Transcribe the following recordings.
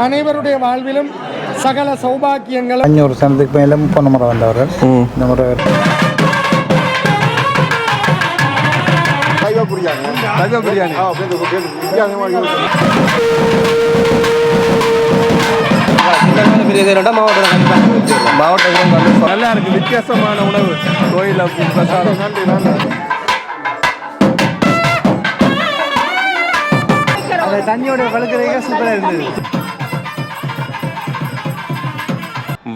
அனைவருடைய வாழ்விலும் சகல சௌபாக்கியங்களும் அஞ்சூறு சனத்துக்கு மேலே போன முறை வந்தவர் இந்த முறை மாவட்டம் நல்லா இருக்கு வித்தியாசமான உணவு கோயில் பிரசாதம் நன்றி நன்றி தண்ணியோட வளர்க்குறதுக்கு சூப்பராக இருந்தது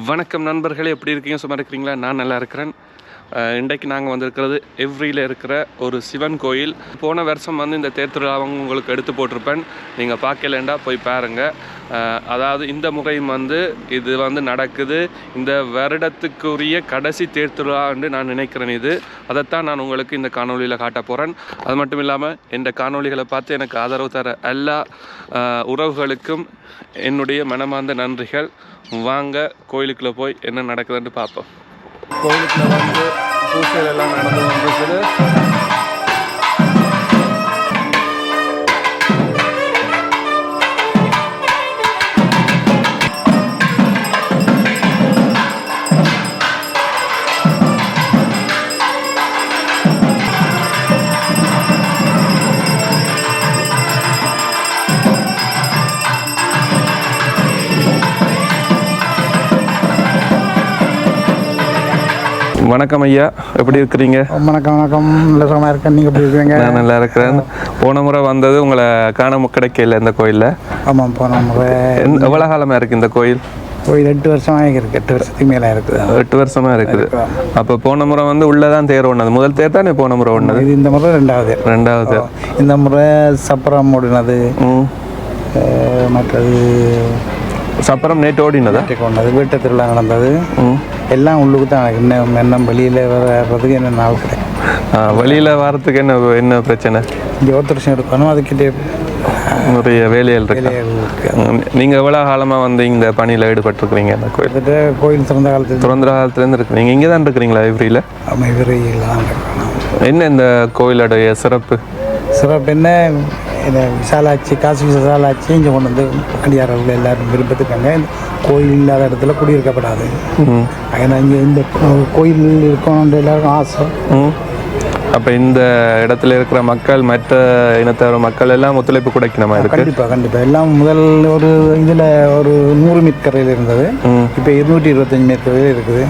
வணக்கம் நண்பர்களே எப்படி இருக்கீங்க? சும்மா இருக்கிறீங்களா? நான் நல்லா இருக்கிறேன். இன்றைக்கு நாங்கள் வந்திருக்கிறது எவ்ரியில் இருக்கிற ஒரு சிவன் கோயில். போன வருஷம் வந்து இந்த தேர் உங்களுக்கு எடுத்து போட்டிருப்பேன். நீங்கள் பார்க்கலண்டா போய் பாருங்கள் அதாவது இந்த முறையும் வந்து இது வந்து நடக்குது. இந்த வருடத்துக்குரிய கடைசி தேர் என்று நான் நினைக்கிறேன் இது. அதைத்தான் நான் உங்களுக்கு இந்த காணொலியில் காட்ட போகிறேன் அது மட்டும் இல்லாமல் இந்த காணொளிகளை பார்த்து எனக்கு ஆதரவு தர எல்லா உறவுகளுக்கும் என்னுடைய மனமார்ந்த நன்றிகள். வாங்க கோயிலுக்குள்ளே போய் என்ன நடக்குதுன்னு பார்ப்போம். கோவிலுக்குள்ள வந்து பூசைகள் எல்லாம் நடந்து வந்துருக்குது வணக்கம் ஐயா. எப்படி இருக்கிறீங்க? வணக்கம் வணக்கம். நல்ல சுகமாக இருக்கேன். நீங்கள் எப்படி இருக்கீங்க நான் நல்லா இருக்கிறேன். போன முறை வந்தது உங்களை காண கிடைக்கல இந்த கோயிலில். ஆமாம் போன முறை. எவ்வளோ காலமாக இருக்குது இந்த கோயில்? கோயில் எட்டு வருஷமாக இருக்கு. எட்டு வருஷத்துக்கு மேலே இருக்குது. எட்டு வருஷமா இருக்குது. அப்போ போன முறை வந்து உள்ளதான் தேர் ஒண்ணது. முதல் தேர் தானே போன முறை ஒண்ணது? இது இந்த முறை ரெண்டாவது ரெண்டாவது இந்த முறை சப்பரம் ஓடினது மற்றது சப்பரம் நேற்று ஓடினதா? கொண்டது வீட்டு திருவிழா நடந்தது. எல்லாம் உள்ளுக்கு தான் இன்னும் இன்னும் வெளியில் வர்றதுக்கு என்ன நாள் கிடையாது வெளியில வரத்துக்கு என்ன என்ன பிரச்சனை? இங்கே வருஷம் எடுக்கணும் அதுக்கிட்டே நிறைய வேலைகள் இருக்கு? வேலைகள் இருக்கு. ம், நீங்க எவ்வளவு காலமா வந்து இந்த பணியில ஈடுபட்டிருக்கிறீங்க இந்த கோயில்? கோயில் திறந்த காலத்தில் திறந்த காலத்துல இருந்து இருக்கிறீங்க இங்கே தான் இருக்கிறீங்களா தான் இருக்கணும். என்ன இந்த கோயிலோடைய சிறப்பு? சிறப்பு என்ன? இந்த விசாலாட்சி காசு விசாலாட்சி இங்கே கொண்டு வந்து அடியாரர்கள் எல்லாரும் விருப்பத்துக்காங்க இந்த கோயில் இல்லாத இடத்துல குடியிருக்கப்படாது. அதனால் இங்கே இந்த கோயில் இருக்கணுன்ற எல்லாருக்கும் ஆசை. அப்ப இந்த இடத்துல இருக்கிற மக்கள் மற்ற இனத்தவர் மக்கள் எல்லாம் ஒத்துழைப்பு கொடுக்கணுமா இருக்கு கண்டிப்பாக கண்டிப்பாக எல்லாம் முதல் ஒரு இதில் ஒரு நூறு மீட்கரையில் இருந்தது. இப்போ இருநூற்றி இருபத்தஞ்சி மீட்கரையில் இருக்குது.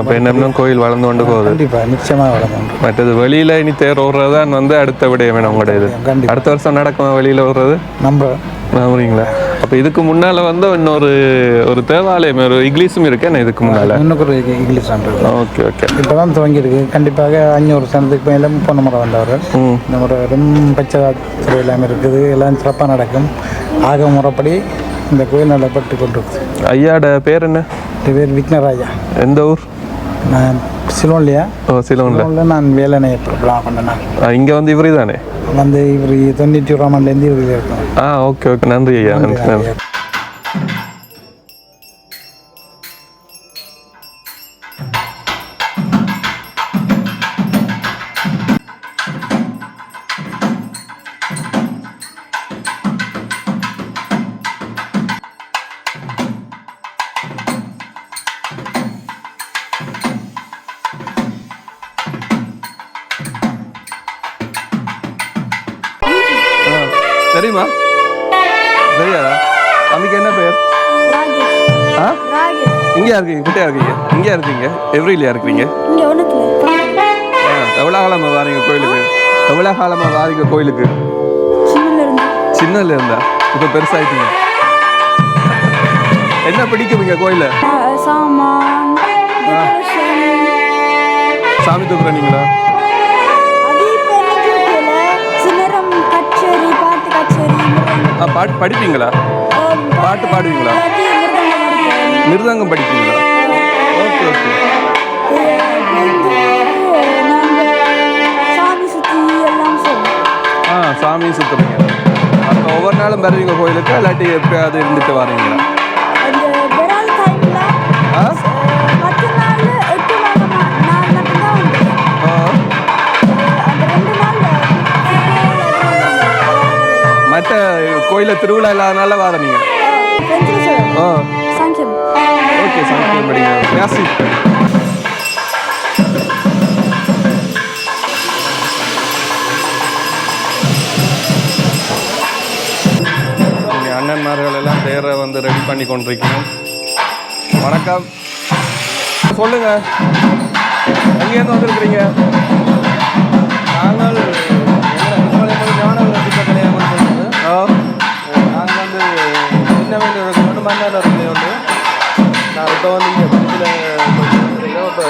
அப்ப என்ன கோயில் வளர்ந்து கொண்டு போகுது? கண்டிப்பாக நிச்சயமாக வளர்ந்து மற்றது வெளியில இனி தேர் ஓடுறது தான் வந்து அடுத்த விடயம் வேணும் உங்களோட இது அடுத்த வருஷம் நடக்குமா வெளியில ஓடுறது? நம்ம. நம்புறீங்களா? அப்ப இதுக்கு முன்னால வந்து இன்னொரு ஒரு தேவாலயம் ஒரு இங்கிலீஷும் இருக்கு. என்ன இதுக்கு முன்னால? இன்னும் ஒரு இங்கிலீஷ் ஓகே ஓகே. இப்போ தான் துவங்கியிருக்கு. கண்டிப்பாக அஞ்சூறு சனத்துக்கு மேலே போன முறை வந்தவர். இந்த முறை ரொம்ப பச்சை எல்லாம் இருக்குது. எல்லாம் சிறப்பாக நடக்கும். ஆக முறைப்படி இந்த கோயில் நல்லப்பட்டு கொண்டிருக்குது ஐயாட பேர் என்ன? பேர் விக்னராஜா. எந்த ஊர்? நான் சிலோன்லையா? ஓ சிலோன்ல. நான் பிளான் பண்ணேன் இங்க வந்து இவரு தானே வந்து இவர் தொண்ணூற்றி ஓராம் ஆண்டுலேருந்து இவர் இருக்கோம் ஆ ஓகே ஓகே. நன்றி ஐயா. நன்றி நன்றி இருக்கீங்க? இங்கே இருக்கீங்க? எவ்ரிலியா ஆ, எவ்வளோ காலமாக வாரீங்க கோயிலுக்கு. எவ்வளோ காலமாக வாரீங்க கோயிலுக்கு. சின்னல இருந்து. இப்போ பெருசாயிட்டீங்க. என்ன பிடிக்கும் இங்கே கோயில. சாமி கச்சேரி பாட்டு படிப்பீங்களா? பாட்டு பாடுவீங்களா. மிருதங்கம் படிப்பீங்களா? சாமி சுத்துறீங்க அப்போ ஒவ்வொரு நாளும் வருவீங்க கோயிலுக்கு இல்லாட்டி எப்பயாவது இருந்துட்டு வரீங்களா? மற்ற நாள் எட்டு நாள் நாள் மட்டும்தான் உண்டு ஆ. அஹ், அந்த ரெண்டு நாள் மற்ற வீட்டை கோயில திருவிழா இல்லாதனால வார நீங்க ஓகே சாமி படிங்க யாசி இங்கே அண்ணன்மார்கள் எல்லாம் தேரை வந்து ரெடி பண்ணி கொண்டிருக்கணும். வணக்கம். சொல்லுங்க. எங்கேருந்து வந்திருக்கிறீங்க? நாங்கள் ஞானவரம் திட்ட கல்யாணம் நாங்கள் வந்து சின்ன வேண்டிய மன்னர் வந்து நான் இப்போ வந்து இங்கே பக்கத்தில் இப்போ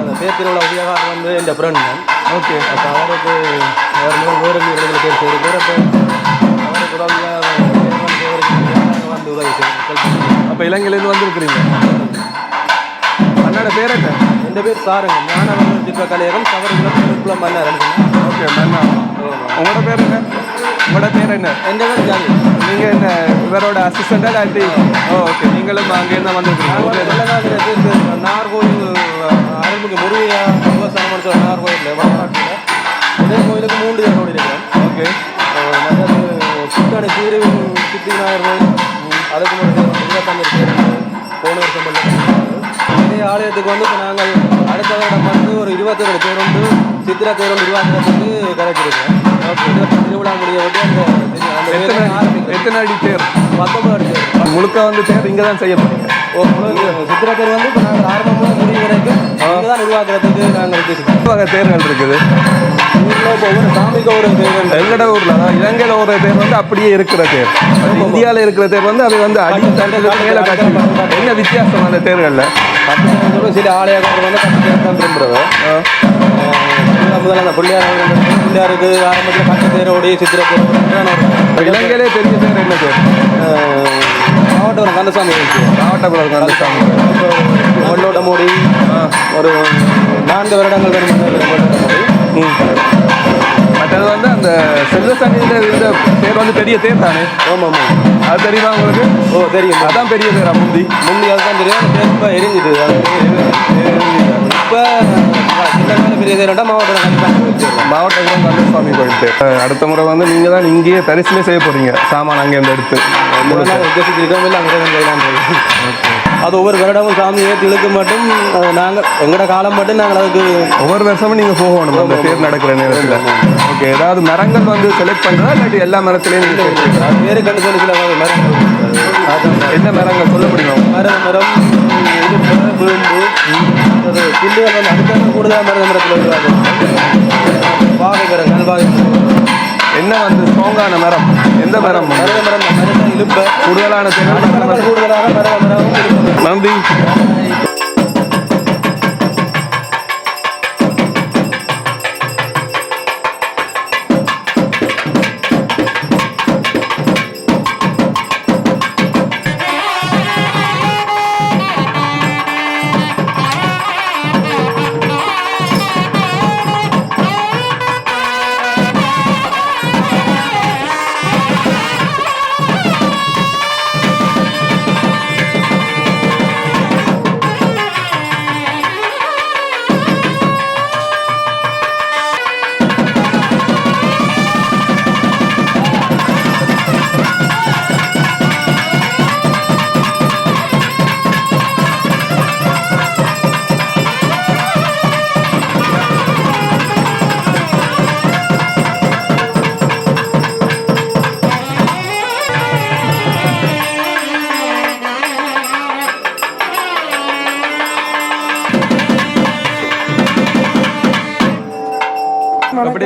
அந்த பேர் திருவிழா உதயகாரம் வந்து என் ஃப்ரெண்ட் தான் ஓகே அப்போ அவருக்கு அவர் மூணு வேறு இரண்டு பேர் செய்து பேர் அப்போ அவருக்கு உதவியாக வந்து உதவி அப்போ இலங்கையிலேருந்து வந்திருக்கிறீங்க. அண்ணோட பேர் என்ன? ரெண்டு பேர் சாருங்க. ஞானவரம் திட்ட கலையகம் சவரகுலம் மன்னர் ஓகே மன்னா உங்களோட பேர் என்ன? உங்களோட பேர் என்ன? எந்த பேர் ஜாதி. நீங்க என்ன இவரோட அசிஸ்டண்டா இல்லாட்டி? ஓகே நீங்களும் அங்கேருந்து வந்திருக்கீங்க. நாகர்கோவில் அருள்மிகு முருகையா விவசாயம் சொல்ற நாகர்கோவில் வடநாட்டில். ஒரே கோயிலுக்கு மூன்று தேரோடு இருக்கிறேன் ஓகே சித்தாடி சீரு சித்தி நாயர் கோயில் அதுக்கு முன்னாடி தேர் போன வருஷம் பண்ண இதே ஆலயத்துக்கு வந்து இப்போ நாங்கள் அடுத்த வருடம் வந்து ஒரு இருபத்தி ரெண்டு பேர் வந்து சித்திரா தேர் வந்து உருவாக்குறதுக்கு கிடைச்சிருக்கோம் திருவிழா முடிய எத்தனை அடி தேர் அடி தேர் முழுக்க வந்து தேர் இங்கே தான் செய்ய போறீங்க ஓ சித்திரா தேர் வந்து இப்போ நாங்கள் ஆரம்பமாக முடிவு வரைக்கும் இங்கே தான் உருவாக்குறதுக்கு நாங்கள் தேர்கள் இருக்குது? ஊரில் இப்போ ஒவ்வொரு சாமிக்கு ஒரு தேர் எங்கட ஊர்ல தான் இலங்கையில ஒரு தேர் வந்து அப்படியே இருக்கிற தேர் இந்தியாவில் இருக்கிற தேர் வந்து அது வந்து அடி தண்டத்துக்கு மேல காட்சி என்ன வித்தியாசம் அந்த தேர்கள்ல? பத்து சில ஆலயங்கள் வந்து பத்து தேர் தான் விரும்புகிறவர் முதல்ல அந்த பிள்ளையார் பிள்ளையாருக்கு ஆரம்பத்தில் பத்து தேரோடி சித்திர தேர் இலங்கையிலே பெரிய பேர் என்ன தேர் மாவட்டம் ஒரு கந்தசாமி இருக்கு மாவட்டக்குள்ள அந்த சாமி வெள்ளோட்ட ஒரு நான்கு வருடங்கள் வரும் மற்றது வந்து அந்த செல்வ சன்னியில் இருந்த பேர் வந்து பெரிய தேர் தானே ஆமாம் ஆமாம் அது தெரியுமா உங்களுக்கு ஓ தெரியும் அதான் பெரிய பேரா முந்தி முந்தி அதுதான் தெரியும் அந்த தேர் இப்போ எரிஞ்சிட்டு இப்போ பெரிய மாவட்டம் வச்சிருக்கோம் மாவட்டக்குளம் கந்தசுவாமி கோயில் அடுத்த முறை வந்து நீங்கள் தான் இங்கேயே தரிசனமே செய்ய போறீங்க. சாமான் எடுத்து முழுக்க. உத்தேசிச்சிருக்கோம் இல்லை அங்கே அது ஒவ்வொரு வருடமும் சாமி ஏற்றி இழுக்க மட்டும் நாங்கள் எங்களோட காலம் மட்டும் நாங்கள் அதுக்கு ஒவ்வொரு வருஷமும் நீங்கள் போகணும் அந்த தேர் நடக்கிற நேரத்தில். ஓகே ஏதாவது மரங்கள் வந்து செலக்ட் பண்ணுறதா இல்லாட்டி எல்லா மரத்துலையும் நீங்கள் வேறு கண்டு சொல்லி சில மரங்கள் என்ன மரங்கள் சொல்ல முடியுமா? மரம் மரம் அது புல்லுகள் வந்து அதுக்காக கூடுதலாக மருத மரத்தில் உருவாகும். வாகை மரம் கல்வாகை மரம். என்ன வந்து ஸ்ட்ராங்கான மரம்? எந்த மரம்? மருத மரம் மருத இழுப்பை கூடுதலான தேர் மரங்கள் கூடுதலாக மருத மரம். இழுப்பு நன்றி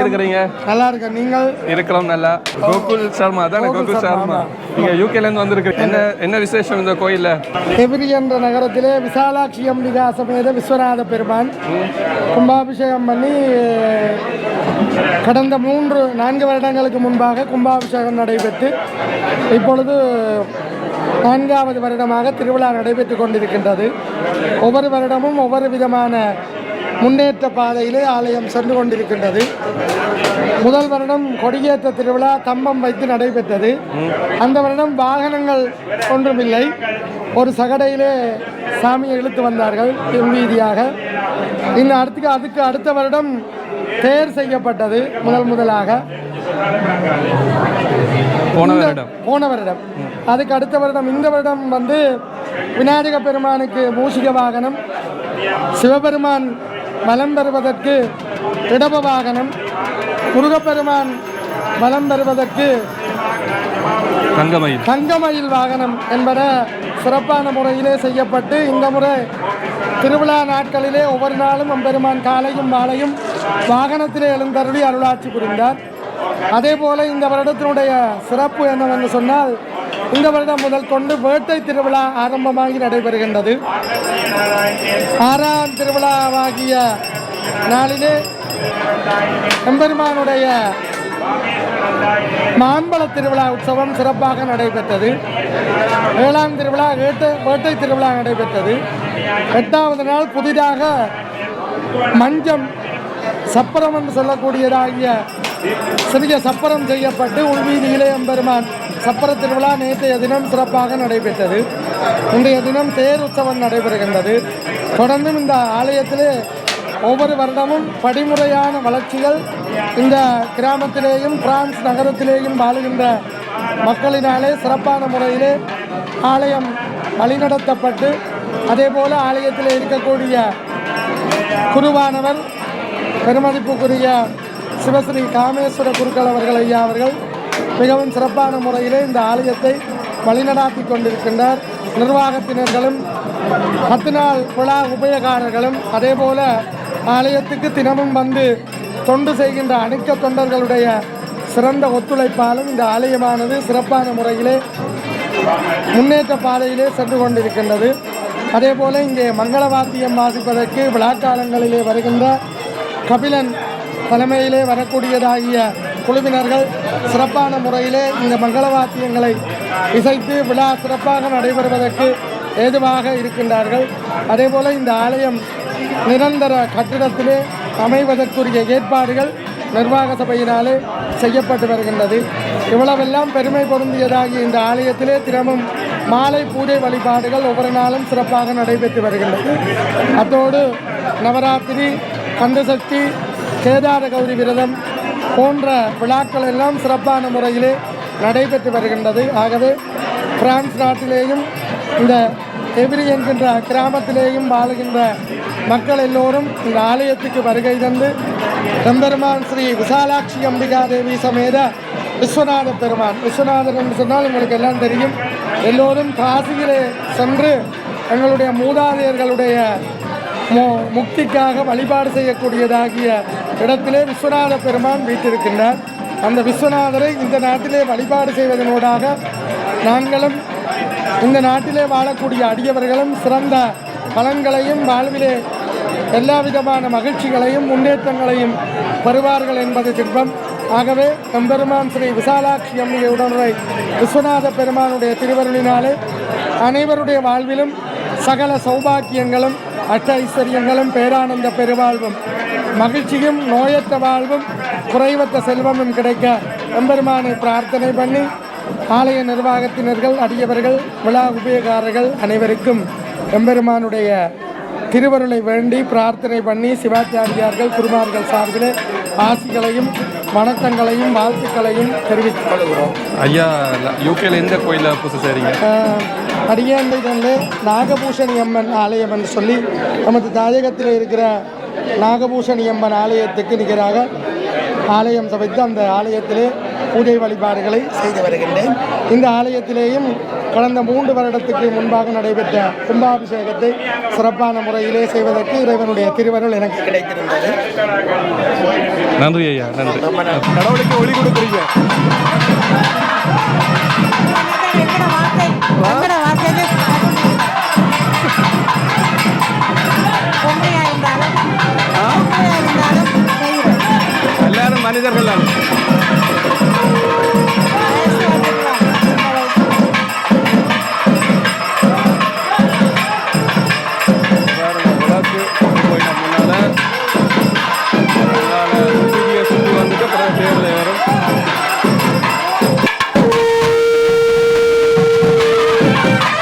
இருக்கிறீங்க? நல்லா இருக்க நீங்கள்? இருக்கிறோம் நல்லா. கோகுல் சர்மா தானே? கோகுல் சர்மா நீங்க யூகேல இருந்து வந்திருக்கீங்க என்ன என்ன விசேஷம் இந்த கோயில்ல? எபிரி என்ற நகரத்திலே விசாலாட்சி அம்பிகா சமேத விஸ்வநாத பெருமான் கும்பாபிஷேகம் பண்ணி கடந்த மூன்று நான்கு வருடங்களுக்கு முன்பாக கும்பாபிஷேகம் நடைபெற்று இப்பொழுது நான்காவது வருடமாக திருவிழா நடைபெற்று கொண்டிருக்கின்றது. ஒவ்வொரு வருடமும் ஒவ்வொரு விதமான முன்னேற்ற பாதையிலே ஆலயம் சென்று கொண்டிருக்கின்றது. முதல் வருடம் கொடியேற்ற திருவிழா தம்பம் வைத்து நடைபெற்றது. அந்த வருடம் வாகனங்கள் ஒன்றுமில்லை. ஒரு சகடையிலே சாமியை இழுத்து வந்தார்கள் வீதியாக இன்னும் அடுத்து அதுக்கு அடுத்த வருடம் தேர் செய்யப்பட்டது முதல் முதலாக. போன வருடம். போன வருடம். அதுக்கு அடுத்த வருடம் இந்த வருடம் வந்து விநாயக பெருமானுக்கு மூஷிக வாகனம். சிவபெருமான் வலம் பெறுவதற்கு இடப வாகனம் முருகப்பெருமான் வலம் பெறுவதற்கு தங்கமயில். தங்கமயில் வாகனம் என்பன சிறப்பான முறையிலே செய்யப்பட்டு இந்த முறை திருவிழா நாட்களிலே ஒவ்வொரு நாளும் எம்பெருமான் காலையும் மாலையும் வாகனத்திலே எழுந்தருளி அருளாட்சி புரிந்தார். அதே போல இந்த வருடத்தினுடைய சிறப்பு என்னவென்று சொன்னால் இந்த வருடம் முதல் கொண்டு வேட்டை திருவிழா ஆரம்பமாகி நடைபெறுகின்றது. ஆறாம் திருவிழாவாகிய நாளிலே எம்பெருமானுடைய மாம்பழ திருவிழா உற்சவம் சிறப்பாக நடைபெற்றது. ஏழாம் திருவிழா வேட்டை வேட்டை திருவிழா நடைபெற்றது. எட்டாவது நாள் புதிதாக மஞ்சம் சப்பரம் என்று சொல்லக்கூடியதாகிய சிறிய சப்பரம் செய்யப்பட்டு உள்வீதியிலே எம்பெருமான் சப்பர திருவிழா நேற்றைய தினம் சிறப்பாக நடைபெற்றது. இன்றைய தினம் தேர் உற்சவம் நடைபெறுகின்றது. தொடர்ந்தும் இந்த ஆலயத்திலே ஒவ்வொரு வருடமும் படிமுறையான வளர்ச்சிகள் இந்த கிராமத்திலேயும் பிரான்ஸ் நகரத்திலேயும் வாழுகின்ற மக்களினாலே சிறப்பான முறையிலே ஆலயம் வழிநடத்தப்பட்டு அதே போல் ஆலயத்தில் இருக்கக்கூடிய குருவானவர் பெருமதிப்புக்குரிய சிவஸ்ரீ காமேஸ்வர குருக்கள் அவர்கள் ஐயா அவர்கள் மிகவும் சிறப்பான முறையிலே இந்த ஆலயத்தை வழிநடாத்தி கொண்டிருக்கின்றார். நிர்வாகத்தினர்களும் பத்து நாள் விழா உபயகாரர்களும் அதே போல ஆலயத்துக்கு தினமும் வந்து தொண்டு செய்கின்ற அணிக்க தொண்டர்களுடைய சிறந்த ஒத்துழைப்பாலும் இந்த ஆலயமானது சிறப்பான முறையிலே முன்னேற்ற பாதையிலே சென்று கொண்டிருக்கின்றது. அதே போல இங்கே மங்களவாத்தியம் வாசிப்பதற்கு விழாக்காலங்களிலே வருகின்ற கபிலன் தலைமையிலே வரக்கூடியதாகிய குழுவினர்கள் சிறப்பான முறையிலே இந்த மங்கள வாத்தியங்களை இசைத்து விழா சிறப்பாக நடைபெறுவதற்கு ஏதுவாக இருக்கின்றார்கள். அதேபோல் இந்த ஆலயம் நிரந்தர கட்டிடத்திலே அமைவதற்குரிய ஏற்பாடுகள் நிர்வாக சபையினாலே செய்யப்பட்டு வருகின்றது. இவ்வளவெல்லாம் பெருமை பொருந்தியதாகி இந்த ஆலயத்திலே தினமும் மாலை பூஜை வழிபாடுகள் ஒவ்வொரு நாளும் சிறப்பாக நடைபெற்று வருகின்றது. அத்தோடு நவராத்திரி கந்தசக்தி கேதார கௌரி விரதம் போன்ற விழாக்கள் எல்லாம் சிறப்பான முறையிலே நடைபெற்று வருகின்றது. ஆகவே பிரான்ஸ் நாட்டிலேயும் இந்த எபிரி என்கின்ற கிராமத்திலேயும் வாழுகின்ற மக்கள் எல்லோரும் இந்த ஆலயத்துக்கு வருகை தந்து எம்பெருமான் ஸ்ரீ விசாலாட்சி அம்பிகா தேவி சமேத விஸ்வநாத பெருமான். விஸ்வநாதர் என்று சொன்னால் உங்களுக்கு எல்லாம் தெரியும். எல்லோரும் காசியிலே சென்று எங்களுடைய மூதாதையர்களுடைய முக்திக்காக வழிபாடு செய்யக்கூடியதாகிய இடத்திலே விஸ்வநாத பெருமான் வீட்டிருக்கின்றார். அந்த விஸ்வநாதரை இந்த நாட்டிலே வழிபாடு செய்வதனூடாக நாங்களும் இந்த நாட்டிலே வாழக்கூடிய அடியவர்களும் சிறந்த பலன்களையும் வாழ்விலே எல்லா விதமான மகிழ்ச்சிகளையும் முன்னேற்றங்களையும் பெறுவார்கள் என்பது திட்பம் ஆகவே எம்பெருமான் ஸ்ரீ விசாலாட்சி அம்மிகை உடனுரை விஸ்வநாத பெருமானுடைய திருவருளினாலே அனைவருடைய வாழ்விலும் சகல சௌபாக்கியங்களும் அட்ட பேரானந்த பெருவாழ்வும் மகிழ்ச்சியும் நோயற்ற வாழ்வும் குறைவற்ற செல்வமும் கிடைக்க எம்பெருமானை பிரார்த்தனை பண்ணி ஆலய நிர்வாகத்தினர்கள் அடியவர்கள் விழா உபயோகாரர்கள் அனைவருக்கும் எம்பெருமானுடைய திருவருளை வேண்டி பிரார்த்தனை பண்ணி சிவாச்சாரியார்கள் குருமார்கள் சார்பிலே ஆசிகளையும் வணக்கங்களையும் வாழ்த்துக்களையும் தெரிவித்துக் கொள்கிறோம். ஐயா யூகேல எந்த கோயிலில் பூசை செய்கிறீங்க அடியாண்டைகளில் நாகபூஷணி அம்மன் ஆலயம் என்று சொல்லி நமது தாயகத்தில் இருக்கிற நாகபூஷணி அம்மன் ஆலயத்துக்கு நிகராக ஆலயம் சமைத்து அந்த ஆலயத்திலே பூஜை வழிபாடுகளை செய்து வருகின்றேன். இந்த ஆலயத்திலேயும் கடந்த மூன்று வருடத்துக்கு முன்பாக நடைபெற்ற கும்பாபிஷேகத்தை சிறப்பான முறையிலே செய்வதற்கு இறைவனுடைய திருவருள் எனக்கு கிடைத்திருந்தது. நன்றி ஐயா நன்றி. கடவுளுக்கு ஒளி கொடுக்குறீங்க. எங்கட வார்த்தை? ஆ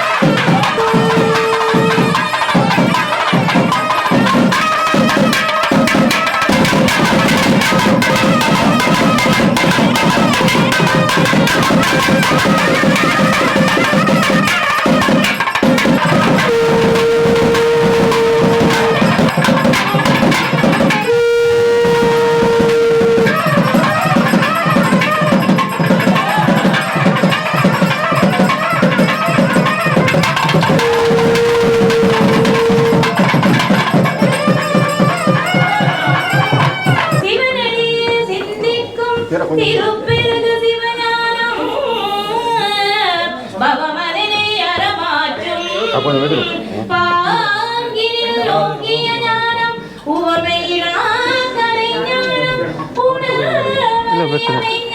그 렇.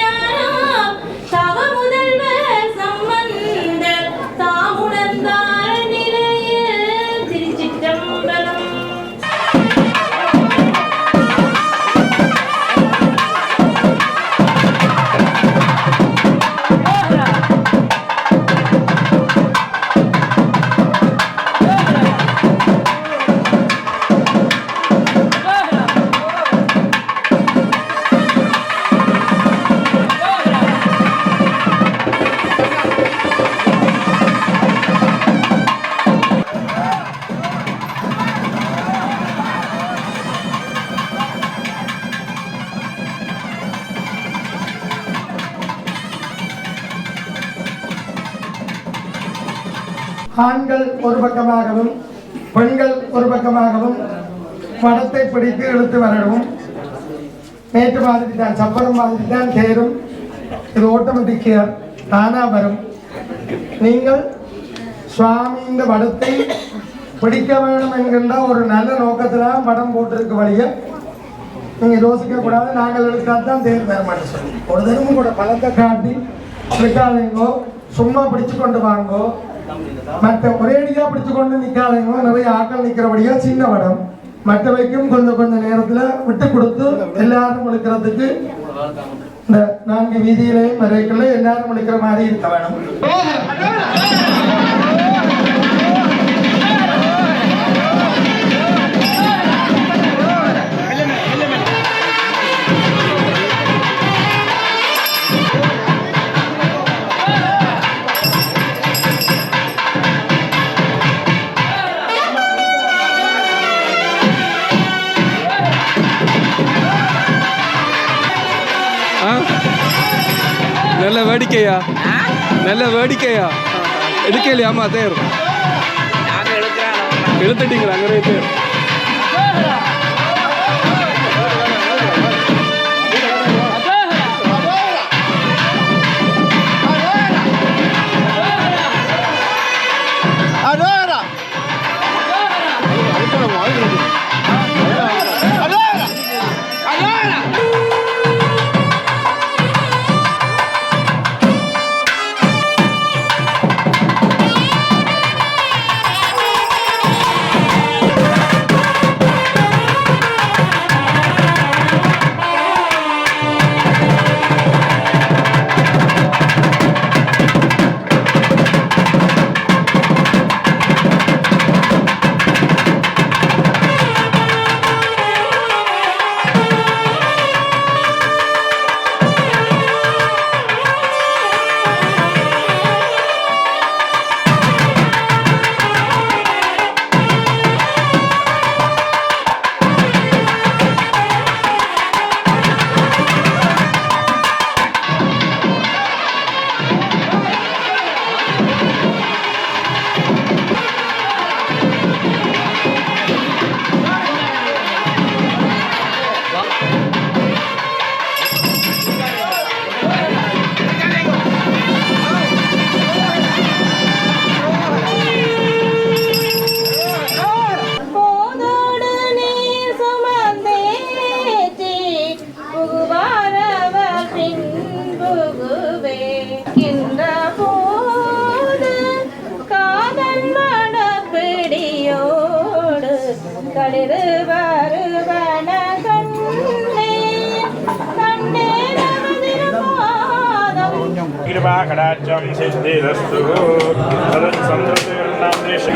ஆண்கள் ஒரு பக்கமாகவும் பெண்கள் ஒரு பக்கமாகவும் படத்தை பிடித்து இழுத்து வரவும். நேற்று மாதிரி தான் சப்பரம் மாதிரி தான் தேரும் இது ஓட்டோமேட்டிக் கியர் வரும். நீங்கள் சுவாமி இந்த படத்தை பிடிக்க வேணும் என்கின்ற ஒரு நல்ல நோக்கத்தில் படம் போட்டிருக்க வழிய நீங்கள் யோசிக்கக்கூடாது நாங்கள் எடுத்தால் தான் தேர் தர மாட்டேன் சொல்லி ஒரு தினமும் கூட பழத்தை காட்டி பிடிக்காதீங்கோ சும்மா பிடிச்சு கொண்டு வாங்கோ. மற்ற ஒரேடியா பிடிச்சு கொண்டு நிற்காதீங்க நிறைய ஆட்கள் நிற்கிறபடியா சின்ன படம் மற்றவைக்கும் கொஞ்சம் கொஞ்சம் நேரத்தில் விட்டு கொடுத்து எல்லாரும் முழுக்கிறதுக்கு இந்த நான்கு வீதியிலையும் வரைக்குள்ள எல்லாரும் முழுக்கிற மாதிரி இருக்க வேணும். வேடிக்கையா? நல்ல வேடிக்கையா? எடுக்கலையாமா தேர். இழுத்துட்டீங்களா அங்கே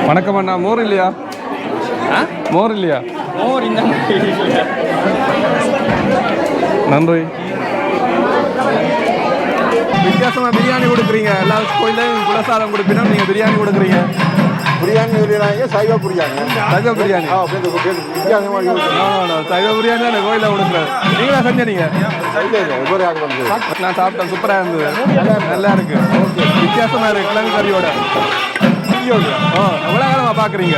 வணக்கம் அண்ணா மோர் இல்லையா? மோர் இல்லையா? மோர் இந்த நன்றி. வித்தியாசமா பிரியாணி கொடுக்குறீங்க. எல்லா கோயிலையும் குலசாதம் கொடுப்பினா நீங்க பிரியாணி கொடுக்குறீங்க. பிரியாணி பிரியாணி சைவ பிரியாணி. சைவ பிரியாணி. ஆ வித்தியாசமாக. சைவ பிரியாணி தான் கோயிலில் கொடுக்குறது நீங்களா செஞ்சீங்க நான் சாப்பிட்டேன் சூப்பராக இருந்தது. நல்லா இருக்கு. வித்தியாசமா இருக்கு கிழங்கு கறியோட. ஓ எவ்வளோ காலமா பார்க்குறீங்க?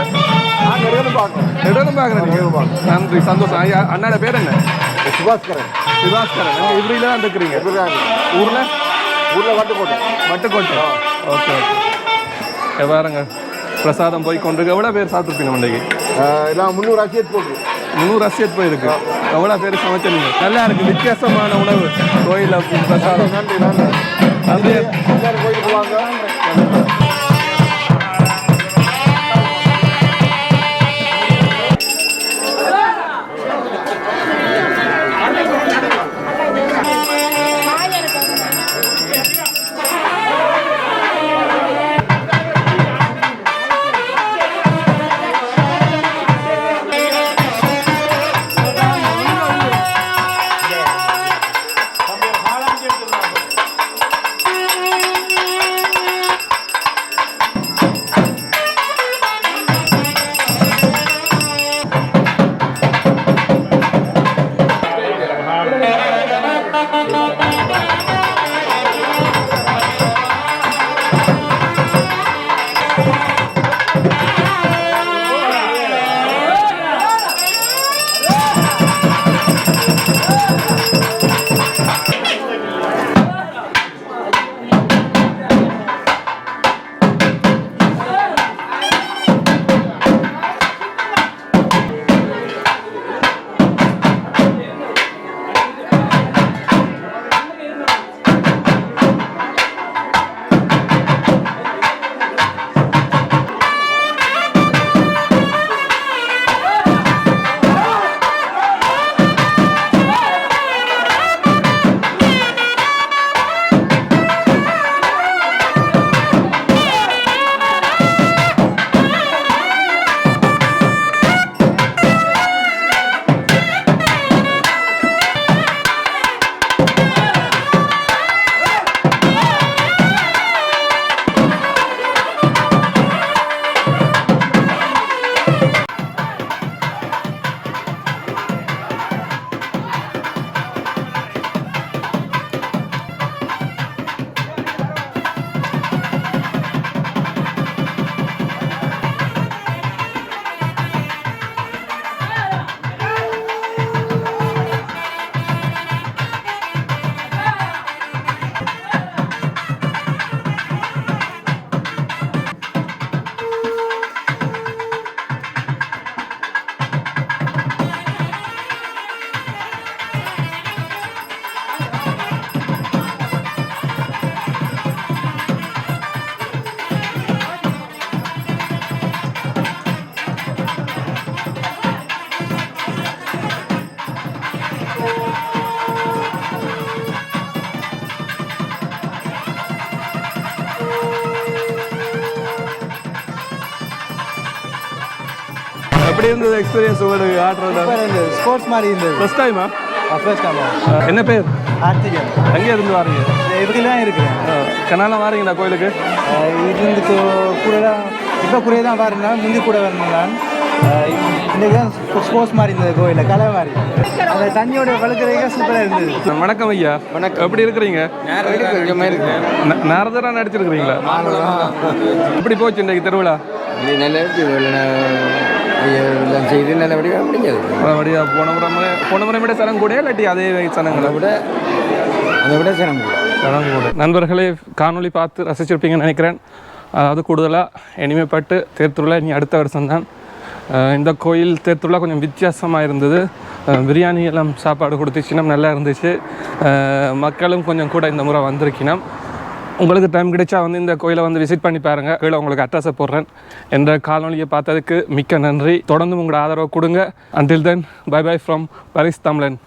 நன்றி சந்தோஷம். ஐயா அண்ணாட பேர் என்ன? சுபாஸ்கரன் இவரில தான் இருக்கிறீங்க ஊரில்? ஊரில் வட்டு போட்டோம் வட்டுக்கோட்டை ஓகே ஓகே. பாருங்க. பிரசாதம் போய் கொண்டிருக்கு. எவ்வளோ பேர் சாப்பிட்ருப்பீங்க மண்டைக்கு? எல்லாம் முந்நூறு அசியத் போட்டு. முந்நூறு அசியத் போயிருக்கு. எவ்வளோ பேர் சமைச்சிருங்க நல்லா இருக்கு. வித்தியாசமான உணவு. கோயிலில் பிரசாதம் நன்றி. நன்றி கோயிலுக்கு வாங்க. எக்ஸ்பீரியன்ஸ் உங்களுக்கு ஆடுறது ஸ்போர்ட்ஸ் மாதிரி இருந்தது. ஃபர்ஸ்ட் டைமா ஃபர்ஸ்ட் டைம் என்ன பேர்? ஆர்த்திகன் எங்கே இருந்து வாரீங்க? இதுக்கு தான் இருக்கிறேன். கனாலாம் வாரீங்களா கோயிலுக்கு? இது வந்து கூட தான் இப்போ கூட தான் பாருங்க முந்தி கூட வரணும் நான். இன்றைக்கு தான் ஸ்போர்ட்ஸ் மாதிரி இருந்தது கோயிலில் கலை மாதிரி. அந்த தண்ணியோட வழுக்கிறதுக்கே சூப்பராக இருந்தது. வணக்கம் ஐயா. வணக்கம். எப்படி இருக்கிறீங்க? ந- நாரதரா நடிச்சிருக்கிறீங்களா? எப்படி போச்சு இன்றைக்கு திருவிழா? நல்ல எல்லாம் செய்து நல்லபடியாக முடிஞ்சது அப்படியா போன முறை போன முறை விட சனம் கூட இல்லாட்டி அதே சனங்களை விட அதை விட சிரமம் சனம் கூட நண்பர்களே காணொளி பார்த்து ரசிச்சிருப்பீங்கன்னு நினைக்கிறேன் அதாவது கூடுதலாக இனிமேப்பட்டு தேர்த்துருளா இனி அடுத்த வருஷம் தான் இந்த கோயில் தேர்த்துருளா கொஞ்சம் வித்தியாசமாக இருந்தது பிரியாணி எல்லாம் சாப்பாடு கொடுத்துச்சினம் நல்லா இருந்துச்சு மக்களும் கொஞ்சம் கூட இந்த முறை வந்திருக்கணும் உங்களுக்கு டைம் கிடைச்சா வந்து இந்த கோயிலை வந்து விசிட் பண்ணி பாருங்கள் கீழே உங்களுக்கு அட்ரஸை போடுறேன். என்ற காலொலியை பார்த்ததுக்கு மிக்க நன்றி. தொடர்ந்து உங்களோட ஆதரவு கொடுங்க. Until then bye bye from Paris Tamilan